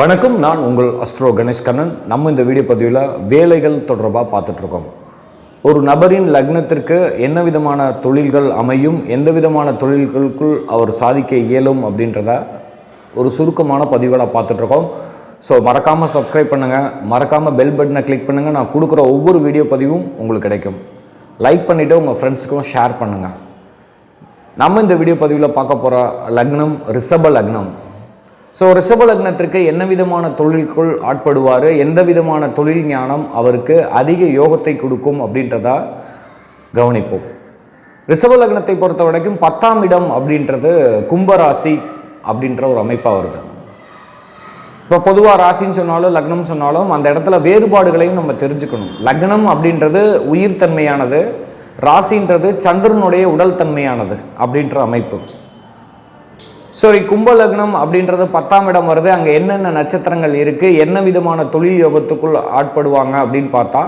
வணக்கம் நான் உங்கள் அஸ்ட்ரோ கணேஷ் கண்ணன். நம்ம இந்த வீடியோ பதிவில் வேலைகள் தொடர்பாக பார்த்துட்ருக்கோம். ஒரு நபரின் லக்னத்திற்கு என்ன விதமான தொழில்கள் அமையும் எந்த விதமான தொழில்களுக்குள் அவர் சாதிக்க இயலும் அப்படின்றத ஒரு சுருக்கமான பதிவுகளாக பார்த்துட்ருக்கோம். ஸோ மறக்காமல் சப்ஸ்கிரைப் பண்ணுங்கள் மறக்காமல் பெல் பட்டனை கிளிக் பண்ணுங்கள் நான் கொடுக்குற ஒவ்வொரு வீடியோ பதிவும் உங்களுக்கு கிடைக்கும். லைக் பண்ணிவிட்டு உங்கள் ஃப்ரெண்ட்ஸுக்கும் ஷேர் பண்ணுங்கள் நம்ம இந்த வீடியோ பதிவில் பார்க்க போகிற லக்னம் ரிஷப லக்னம். ஸோ ரிஷப லக்னத்திற்கு என்ன விதமான தொழிலுக்குள் ஆட்படுவார்? எந்த விதமான தொழில் ஞானம் அவருக்கு அதிக யோகத்தை கொடுக்கும் அப்படின்றதா கவனிப்போம். ரிஷப லக்னத்தை பொறுத்த வரைக்கும் பத்தாம் இடம் அப்படின்றது கும்பராசி அப்படின்ற ஒரு அமைப்பாக வருது. இப்போ பொதுவாக ராசின்னு சொன்னாலும் லக்னம் சொன்னாலும் அந்த இடத்துல வேறுபாடுகளையும் நம்ம தெரிஞ்சுக்கணும். லக்னம் அப்படின்றது உயிர்த்தன்மையானது ராசின்றது சந்திரனுடைய உடல் தன்மையானது அப்படின்ற அமைப்பு. சரி கும்ப லக்னம் அப்படின்றது பத்தாம் இடம் வருது. அங்கே என்னென்ன நட்சத்திரங்கள் இருக்குது என்ன விதமான தொழில் யோகத்துக்குள் ஆட்படுவாங்க அப்படின்னு பார்த்தா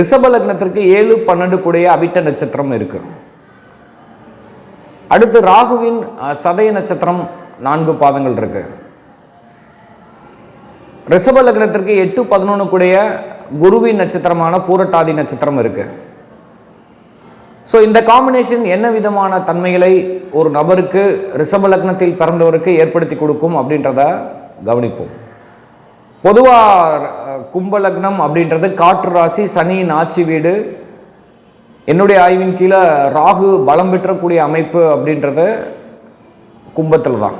ரிஷப லக்னத்திற்கு ஏழு பன்னெண்டு கூடிய அவிட்ட நட்சத்திரம் இருக்கு. அடுத்து ராகுவின் சதய நட்சத்திரம் நான்கு பாதங்கள் இருக்குது ரிஷப லக்னத்திற்கு எட்டு பதினொன்று கூடிய குருவின் நட்சத்திரமான பூரட்டாதி நட்சத்திரம் இருக்குது ஸோ இந்த காம்பினேஷன் என்ன விதமான தன்மைகளை ஒரு நபருக்கு ரிஷப லக்னத்தில் பிறந்தவருக்கு ஏற்படுத்தி கொடுக்கும் அப்படின்றத கவனிப்போம். பொதுவாக கும்ப லக்னம் அப்படின்றது காற்று ராசி சனியின் ஆட்சி வீடு. என்னுடைய ஆய்வின் கீழே ராகு பலம் பெற்றக்கூடிய அமைப்பு அப்படின்றது கும்பத்தில் தான்.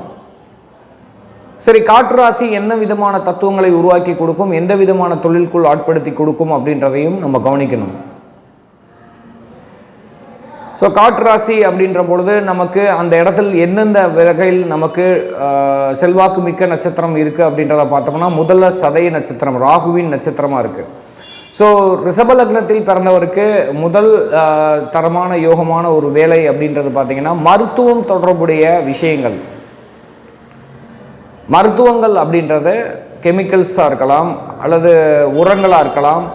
சரி காற்று ராசி என்ன விதமான தத்துவங்களை உருவாக்கி கொடுக்கும் எந்த விதமான தொழிலுக்குள் ஆட்படுத்தி கொடுக்கும் அப்படின்றதையும் நம்ம கவனிக்கணும். ஸோ காற்று ராசி அப்படின்ற பொழுது நமக்கு அந்த இடத்தில் எந்தெந்த வகையில் நமக்கு செல்வாக்கு மிக்க நட்சத்திரம் இருக்குது அப்படின்றத பார்த்தோம்னா முதல்ல சதய நட்சத்திரம் ராகுவின் நட்சத்திரமாக இருக்குது ஸோ ரிஷப லக்னத்தில் பிறந்தவருக்கு முதல் தரமான யோகமான ஒரு வேலை அப்படின்றது பார்த்திங்கன்னா மருத்துவம் தொடர்புடைய விஷயங்கள். மருத்துவங்கள் அப்படின்றது கெமிக்கல்ஸாக இருக்கலாம் அல்லது உரங்களாக இருக்கலாம்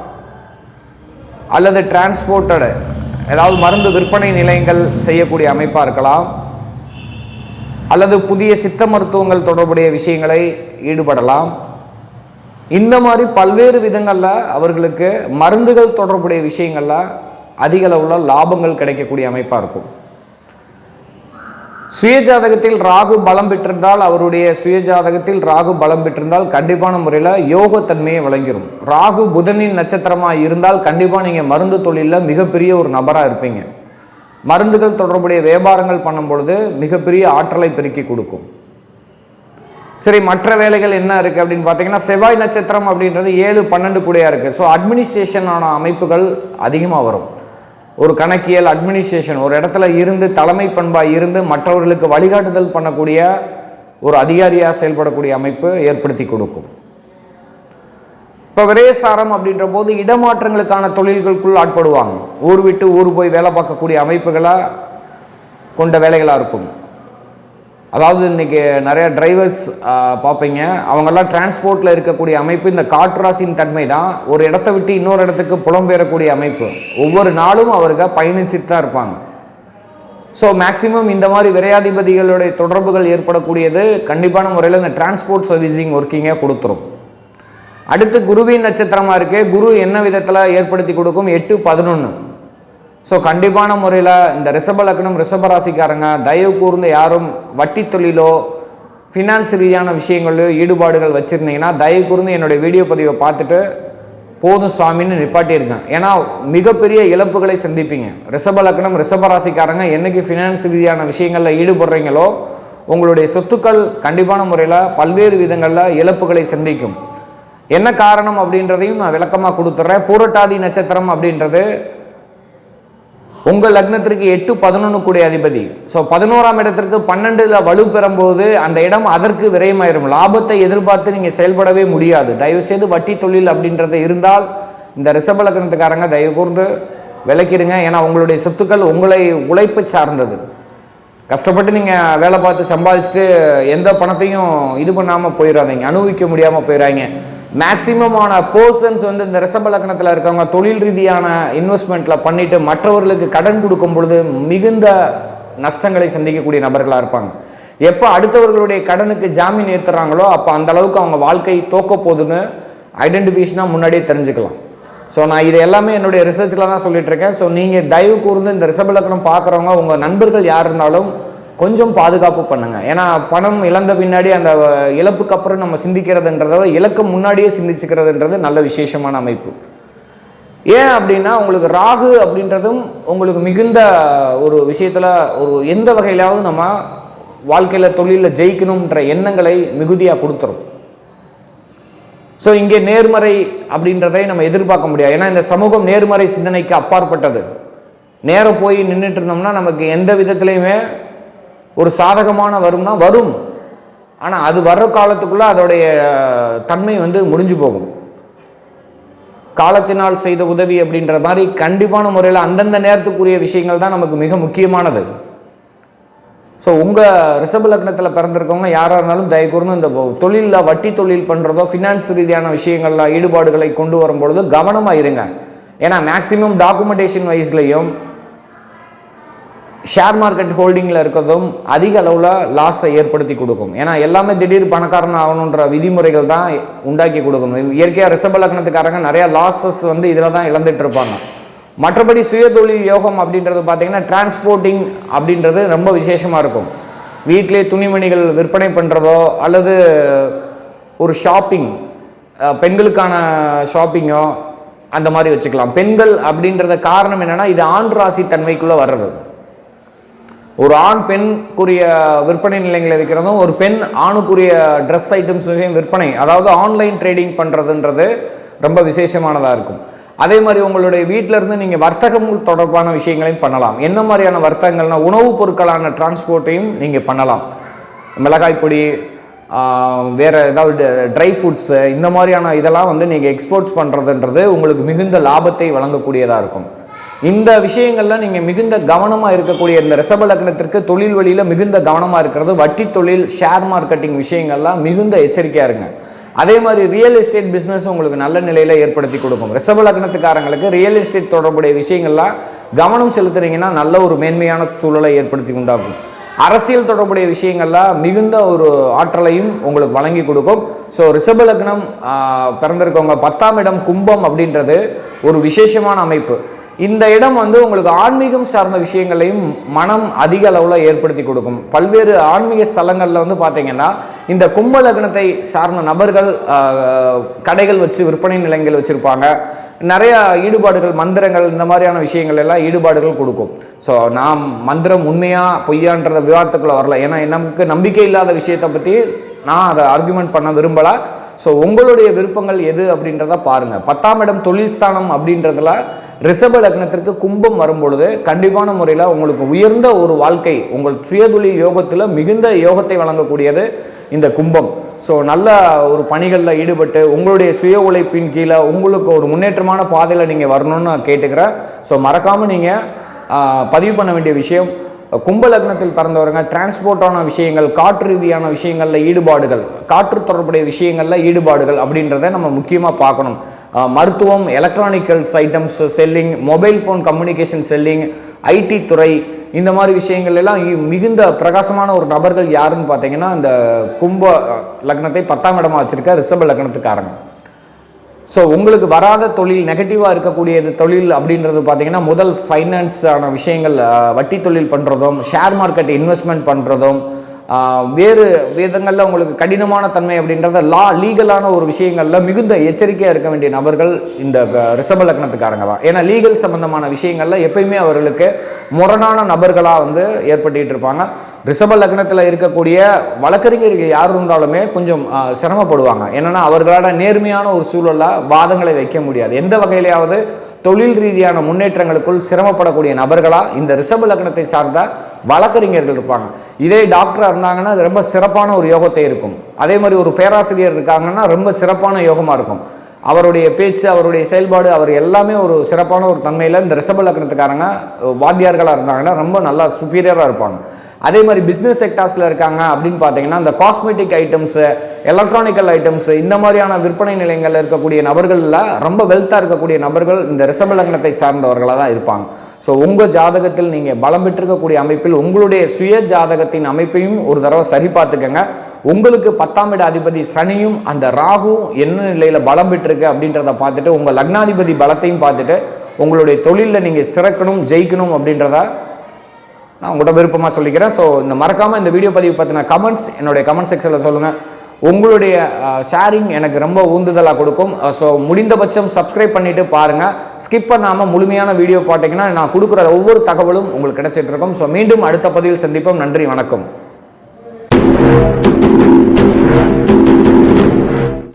அல்லது டிரான்ஸ்போர்ட்டடு ஏதாவது மருந்து விற்பனை நிலையங்கள் செய்யக்கூடிய அமைப்பாக இருக்கலாம் அல்லது புதிய சித்த மருத்துவங்கள் தொடர்புடைய விஷயங்களை ஈடுபடலாம். இந்த மாதிரி பல்வேறு விதங்களில் அவர்களுக்கு மருந்துகள் தொடர்புடைய விஷயங்களில் அதிக அளவில் லாபங்கள் கிடைக்கக்கூடிய அமைப்பாக இருக்கும். சுயஜாதகத்தில் ராகு பலம் பெற்றிருந்தால் அவருடைய சுயஜாதகத்தில் ராகு பலம் பெற்றிருந்தால் கண்டிப்பான முறையில் யோகத்தன்மையை வழங்கிடும் ராகு புதனின் நட்சத்திரமாக இருந்தால் கண்டிப்பாக நீங்கள் மருந்து தொழிலில் மிகப்பெரிய ஒரு நபராக இருப்பீங்க. மருந்துகள் தொடர்புடைய வியாபாரங்கள் பண்ணும் பொழுது மிகப்பெரிய ஆற்றலை பெருக்கி கொடுக்கும். சரி மற்ற வேலைகள் என்ன இருக்குது அப்படின்னு பார்த்தீங்கன்னா செவ்வாய் நட்சத்திரம் அப்படின்றது ஏழு பன்னெண்டு கூடையாக இருக்குது ஸோ அட்மினிஸ்ட்ரேஷனான அமைப்புகள் அதிகமாக வரும். ஒரு கணக்கியல் அட்மினிஸ்ட்ரேஷன் ஒரு இடத்துல இருந்து தலைமை பண்பாக இருந்து மற்றவர்களுக்கு வழிகாட்டுதல் பண்ணக்கூடிய ஒரு அதிகாரியாக செயல்படக்கூடிய அமைப்பு ஏற்படுத்தி கொடுக்கும். இப்போ விரேசாரம் அப்படின்ற போது இடமாற்றங்களுக்கான தொழில்களுக்குள் ஆட்படுவாங்க. ஊர் விட்டு ஊர் போய் வேலை பார்க்கக்கூடிய அமைப்புகளாக கொண்ட வேலைகளாக இருக்கும். அதாவது இன்றைக்கி நிறையா டிரைவர்ஸ் பார்ப்பீங்க. அவங்கெல்லாம் டிரான்ஸ்போர்ட்டில் இருக்கக்கூடிய அமைப்பு இந்த காற்றாசின் தன்மை தான் ஒரு இடத்த விட்டு இன்னொரு இடத்துக்கு புலம்பெயரக்கூடிய அமைப்பு. ஒவ்வொரு நாளும் அவர்கள் பயணிச்சுட்டு தான் இருப்பாங்க. ஸோ மேக்ஸிமம் இந்த மாதிரி விரையாதிபதிகளுடைய தொடர்புகள் ஏற்படக்கூடியது கண்டிப்பான முறையில் இந்த டிரான்ஸ்போர்ட் சர்வீசிங் ஒர்க்கிங்கை கொடுத்துரும். அடுத்து குருவின் நட்சத்திரமாக இருக்குது குரு என்ன விதத்தில் ஏற்படுத்தி கொடுக்கும்? எட்டு பதினொன்று ஸோ கண்டிப்பான முறையில் இந்த ரிஷப லக்னம் ரிஷப ராசிக்காரங்க தயவு கூர்ந்து யாரும் வட்டி தொழிலோ ஃபினான்ஸ் ரீதியான விஷயங்களையோ ஈடுபாடுகள் வச்சுருந்தீங்கன்னா தயவு கூர்ந்து என்னுடைய வீடியோ பதிவை பார்த்துட்டு போதும் சுவாமின்னு நிப்பாட்டியிருக்கேன் ஏன்னா மிகப்பெரிய இழப்புகளை சந்திப்பீங்க. ரிஷப லக்னம் ரிஷப என்றைக்கு ஃபினான்ஸ் ரீதியான விஷயங்களில் ஈடுபடுறீங்களோ உங்களுடைய சொத்துக்கள் கண்டிப்பான முறையில் பல்வேறு விதங்களில் இழப்புகளை சந்திக்கும். என்ன காரணம் அப்படின்றதையும் நான் விளக்கமாக கொடுத்துட்றேன் பூரட்டாதி நட்சத்திரம் அப்படின்றது உங்கள் லக்னத்திற்கு எட்டு பதினொன்று கூடிய அதிபதி. ஸோ பதினோராம் இடத்திற்கு பன்னெண்டில் வலு பெறும்போது அந்த இடம் அதற்கு விரயமாயிரும். லாபத்தை எதிர்பார்த்து நீங்கள் செயல்படவே முடியாது. தயவுசெய்து வட்டி தொழில் அப்படின்றது இருந்தால் இந்த ரிஷப லக்னத்துக்காரங்க தயவு கூர்ந்து விளக்கிடுங்க ஏன்னா உங்களுடைய சொத்துக்கள் உங்களை உழைப்பு சார்ந்தது. கஷ்டப்பட்டு நீங்கள் வேலை பார்த்து சம்பாதிச்சுட்டு எந்த பணத்தையும் இது பண்ணாமல் போயிடாதீங்க அனுபவிக்க முடியாமல் போயிடாங்க மேக்சிமமான பர்சன்ஸ் வந்து இந்த ரிஷப லக்னத்தில் இருக்கவங்க தொழில் ரீதியான இன்வெஸ்ட்மெண்ட்டில் பண்ணிவிட்டு மற்றவர்களுக்கு கடன் கொடுக்கும் பொழுது மிகுந்த நஷ்டங்களை சந்திக்கக்கூடிய நபர்களாக இருப்பாங்க. எப்போ அடுத்தவர்களுடைய கடனுக்கு ஜாமீன் ஏற்றுறாங்களோ அப்போ அந்த அளவுக்கு அவங்க வாழ்க்கை தோக்க போகுதுன்னு ஐடென்டிஃபிகேஷனாக முன்னாடியே தெரிஞ்சுக்கலாம். ஸோ நான் இது எல்லாமே என்னுடைய ரிசர்ச்சில் தான் சொல்லிட்டு இருக்கேன். ஸோ நீங்கள் தயவு கூர்ந்து இந்த ரிசபலக்கணம் லக்னம் பார்க்குறவங்க உங்கள் நண்பர்கள் யார் இருந்தாலும் கொஞ்சம் பாதுகாப்பு பண்ணுங்க. ஏன்னா பணம் இழந்த பின்னாடி அந்த இழப்புக்கு அப்புறம் நம்ம சிந்திக்கிறதுன்றத விட இலக்கு முன்னாடியே சிந்திச்சுக்கிறதுன்றது நல்ல விசேஷமான அமைப்பு. ஏன் அப்படின்னா உங்களுக்கு ராகு அப்படின்றதும் உங்களுக்கு மிகுந்த ஒரு விஷயத்தில் ஒரு எந்த வகையிலாவது நம்ம வாழ்க்கையில் தொழிலில் ஜெயிக்கணுன்ற எண்ணங்களை மிகுதியாக கொடுத்துரும். ஸோ இங்கே நேர்மறை அப்படின்றதை நம்ம எதிர்பார்க்க முடியாது. ஏன்னா இந்த சமூகம் நேர்மறை சிந்தனைக்கு அப்பாற்பட்டது. நேரம் போய் நின்றுட்டு இருந்தோம்னா நமக்கு எந்த விதத்துலையுமே ஒரு சாதகமான வரும்னா வரும். ஆனால் அது வர்ற காலத்துக்குள்ளே அதோடைய தன்மை வந்து முடிஞ்சு போகும். காலத்தினால் செய்த உதவி அப்படின்ற மாதிரி கண்டிப்பான முறையில் அந்தந்த நேரத்துக்குரிய விஷயங்கள் தான் நமக்கு மிக முக்கியமானது. ஸோ உங்கள் ரிஷப லக்னத்தில் பிறந்திருக்கவங்க யாராக இருந்தாலும் தயக்கூர்ந்து இந்த தொழிலில் வட்டி தொழில் பண்ணுறதோ ஃபினான்ஸ் ரீதியான விஷயங்களில் ஈடுபாடுகளை கொண்டு வரும்பொழுது கவனமாக இருங்க. ஏன்னா மேக்சிமம் டாக்குமெண்டேஷன் வைஸ்லேயும் ஷேர் மார்க்கெட் ஹோல்டிங்கில் இருக்கிறதும் அதிக அளவில் லாஸை ஏற்படுத்தி கொடுக்கும். ஏன்னா எல்லாமே திடீர் பணக்காரன் ஆகணுன்ற விதிமுறைகள் தான் உண்டாக்கி கொடுக்கணும் இயற்கையாக ரிஷப லக்னத்துக்காரங்க நிறையா லாஸஸ் வந்து இதில் தான் இழந்துட்டு இருப்பாங்க. மற்றபடி சுயதொழில் யோகம் அப்படின்றது பார்த்தீங்கன்னா டிரான்ஸ்போர்ட்டிங் அப்படின்றது ரொம்ப விசேஷமாக இருக்கும். வீட்டிலே துணிமணிகள் விற்பனை பண்ணுறதோ அல்லது ஒரு ஷாப்பிங் பெண்களுக்கான ஷாப்பிங்கோ அந்த மாதிரி வச்சுக்கலாம். பெண்கள் அப்படின்றத காரணம் என்னென்னா இது ஆண் ராசி தன்மைக்குள்ளே வர்றது. ஒரு ஆண் பெண்குரிய விற்பனை நிலையங்கள் இருக்கிறதும் ஒரு பெண் ஆணுக்குரிய ட்ரெஸ் ஐட்டம்ஸையும் விற்பனை அதாவது ஆன்லைன் ட்ரேடிங் பண்ணுறதுன்றது ரொம்ப விசேஷமானதாக இருக்கும். அதே மாதிரி உங்களுடைய வீட்டிலேருந்து நீங்கள் வர்த்தகம் தொடர்பான விஷயங்களையும் பண்ணலாம். என்ன மாதிரியான வர்த்தகங்கள்னா உணவுப் பொருட்களான டிரான்ஸ்போர்ட்டையும் நீங்கள் பண்ணலாம். மிளகாய் பொடி வேறு ஏதாவது ட்ரை ஃபுட்ஸு இந்த மாதிரியான இதெல்லாம் வந்து நீங்கள் எக்ஸ்போர்ட்ஸ் பண்ணுறதுன்றது உங்களுக்கு மிகுந்த லாபத்தை வழங்கக்கூடியதாக இருக்கும். இந்த விஷயங்கள்லாம் நீங்கள் மிகுந்த கவனமாக இருக்கக்கூடிய இந்த ரிஷப லக்னத்திற்கு தொழில் வழியில் மிகுந்த கவனமாக இருக்கிறது வட்டி தொழில் ஷேர் மார்க்கெட்டிங் விஷயங்கள்லாம் மிகுந்த எச்சரிக்கையாக இருங்க. அதே மாதிரி ரியல் எஸ்டேட் பிஸ்னஸ் உங்களுக்கு நல்ல நிலையில் ஏற்படுத்தி கொடுக்கும். ரிஷப லக்னத்துக்காரங்களுக்கு ரியல் எஸ்டேட் தொடர்புடைய விஷயங்கள்லாம் கவனம் செலுத்துறீங்கன்னா நல்ல ஒரு மேன்மையான சூழலை ஏற்படுத்தி உண்டாகும் அரசியல் தொடர்புடைய விஷயங்கள்லாம் மிகுந்த ஒரு ஆற்றலையும் உங்களுக்கு வழங்கி கொடுக்கும். ஸோ ரிஷப லக்னம் பிறந்திருக்கவங்க பத்தாம் இடம் கும்பம் அப்படின்றது ஒரு விசேஷமான அமைப்பு. இந்த இடம் வந்து உங்களுக்கு ஆன்மீகம் சார்ந்த விஷயங்களையும் மனம் அதிக அளவில் ஏற்படுத்தி கொடுக்கும். பல்வேறு ஆன்மீக ஸ்தலங்களில் வந்து பார்த்தீங்கன்னா இந்த கும்ப லக்னத்தை சார்ந்த நபர்கள் கடைகள் வச்சு விற்பனை நிலையங்கள் வச்சுருப்பாங்க. நிறைய ஈடுபாடுகள் மந்திரங்கள் இந்த மாதிரியான விஷயங்கள் எல்லாம் ஈடுபாடுகள் கொடுக்கும். ஸோ நாம் மந்திரம் உண்மையா பொய்யான்றத விவாதத்துக்குள்ளே வரல. ஏன்னா நமக்கு நம்பிக்கை இல்லாத விஷயத்தை பற்றி நான் அதை ஆர்குமெண்ட் பண்ண விரும்பலை. ஸோ உங்களுடைய விருப்பங்கள் எது அப்படின்றத பாருங்கள் பத்தாம் இடம் தொழில் ஸ்தானம் அப்படின்றதுல ரிஷப லக்னத்திற்கு கும்பம் வரும்பொழுது கண்டிப்பான முறையில் உங்களுக்கு உயர்ந்த ஒரு வாழ்க்கை உங்கள் சுயதொழில் யோகத்தில் மிகுந்த யோகத்தை வழங்கக்கூடியது இந்த கும்பம். ஸோ நல்ல ஒரு பணிகளில் ஈடுபட்டு உங்களுடைய சுய உழைப்பின் கீழே உங்களுக்கு ஒரு முன்னேற்றமான பாதையில் நீங்கள் வரணும்னு நான் கேட்டுக்கிறேன். ஸோ மறக்காமல் நீங்கள் பதிவு பண்ண வேண்டிய விஷயம் கும்ப லக்னத்தில் பிறந்தவங்க டிரான்ஸ்போர்ட்டான விஷயங்கள் காற்று ரீதியான விஷயங்களில் ஈடுபாடுகள் காற்று தொடர்புடைய விஷயங்களில் ஈடுபாடுகள் அப்படின்றத நம்ம முக்கியமாக பார்க்கணும். மருத்துவம் electronicals items selling mobile phone communication selling IT துறை இந்த மாதிரி விஷயங்கள் எல்லாம் மிகுந்த பிரகாசமான ஒரு நபர்கள் யாருன்னு பார்த்தீங்கன்னா இந்த கும்ப லக்னத்தை பத்தாம் இடமாக வச்சிருக்க ரிஷப லக்னத்துக்காரங்க. ஸோ உங்களுக்கு வராத தொழில் நெகட்டிவாக இருக்கக்கூடியது தொழில் அப்படின்றது பார்த்தீங்கன்னா முதல் ஃபைனான்ஸான விஷயங்கள் வட்டி தொழில் பண்ணுறதும் ஷேர் மார்க்கெட் இன்வெஸ்ட்மெண்ட் பண்ணுறதும் வேறு விதங்களில் உங்களுக்கு கடினமான தன்மை அப்படின்றத லா லீகலான ஒரு விஷயங்களில் மிகுந்த எச்சரிக்கையாக இருக்க வேண்டிய நபர்கள் இந்த க- ரிஷப லக்னத்துக்காரங்க தான். ஏன்னா லீகல் சம்பந்தமான விஷயங்களில் எப்பயுமே அவர்களுக்கு முரணான நபர்களாக வந்து ஏற்பட்டுட்டு இருப்பாங்க. ரிஷப லக்னத்தில் இருக்கக்கூடிய வழக்கறிஞர்கள் யார் இருந்தாலுமே கொஞ்சம் சிரமப்படுவாங்க. என்னென்னா அவர்களால் நேர்மையான ஒரு சூழலில் வாதங்களை வைக்க முடியாது. எந்த வகையிலையாவது தொழில் ரீதியான முன்னேற்றங்களுக்குள் சிரமப்படக்கூடிய நபர்களாக இந்த ரிஷப லக்னத்தை சார்ந்த வழக்கறிஞர்கள் இருப்பாங்க. இதே டாக்டராக இருந்தாங்கன்னா அது ரொம்ப சிறப்பான ஒரு யோகத்தை இருக்கும். அதே மாதிரி ஒரு பேராசிரியர் இருக்காங்கன்னா ரொம்ப சிறப்பான யோகமாக இருக்கும். அவருடைய பேச்சு அவருடைய செயல்பாடு அவர் எல்லாமே ஒரு சிறப்பான ஒரு தன்மையில் இந்த ரிஷப லக்னத்துக்காரங்க வாத்தியார்களாக இருந்தாங்கன்னா ரொம்ப நல்லா சுப்பீரியராக இருப்பாங்க. அதே மாதிரி பிஸ்னஸ் செக்டார்ஸில் இருக்காங்க அப்படின்னு பார்த்தீங்கன்னா இந்த காஸ்மெட்டிக் ஐட்டம்ஸு எலக்ட்ரானிக்கல் ஐட்டம்ஸு இந்த மாதிரியான விற்பனை நிலையங்களில் இருக்கக்கூடிய நபர்களில் ரொம்ப வெல்த்தாக இருக்கக்கூடிய நபர்கள் இந்த ரிஷபலக்னத்தை சார்ந்தவர்களாக தான் இருப்பாங்க. ஸோ உங்கள் ஜாதகத்தில் நீங்கள் பலம் பெற்றிருக்கக்கூடிய அமைப்பில் உங்களுடைய சுய ஜாதகத்தின் அமைப்பையும் ஒரு தடவை சரி பார்த்துக்கங்க. உங்களுக்கு பத்தாம் இட அதிபதி சனியும் அந்த ராகுவும் என்ன நிலையில் பலம் பெற்றிருக்கு அப்படின்றத பார்த்துட்டு உங்கள் லக்னாதிபதி பலத்தையும் பார்த்துட்டு உங்களுடைய தொழிலில் நீங்கள் சிறக்கணும் ஜெயிக்கணும் அப்படின்றத நான் உங்கள்கிட்ட விருப்பமாக சொல்லிக்கிறேன். ஸோ இந்த மறக்காமல் இந்த வீடியோ பதிவு பற்றின கமெண்ட்ஸ் என்னுடைய கமெண்ட் செக்ஷனில் சொல்லுங்கள் உங்களுடைய ஷேரிங் எனக்கு ரொம்ப ஊந்துதலாக கொடுக்கும். ஸோ முடிந்தபட்சம் சப்ஸ்கிரைப் பண்ணிவிட்டு பாருங்கள் ஸ்கிப் பண்ணாமல் முழுமையான வீடியோ பார்த்தீங்கன்னா நான் கொடுக்குற ஒவ்வொரு தகவலும் உங்களுக்கு கிடைச்சிட்ருக்கும் ஸோ மீண்டும் அடுத்த பதிவில் சந்திப்போம். நன்றி வணக்கம்.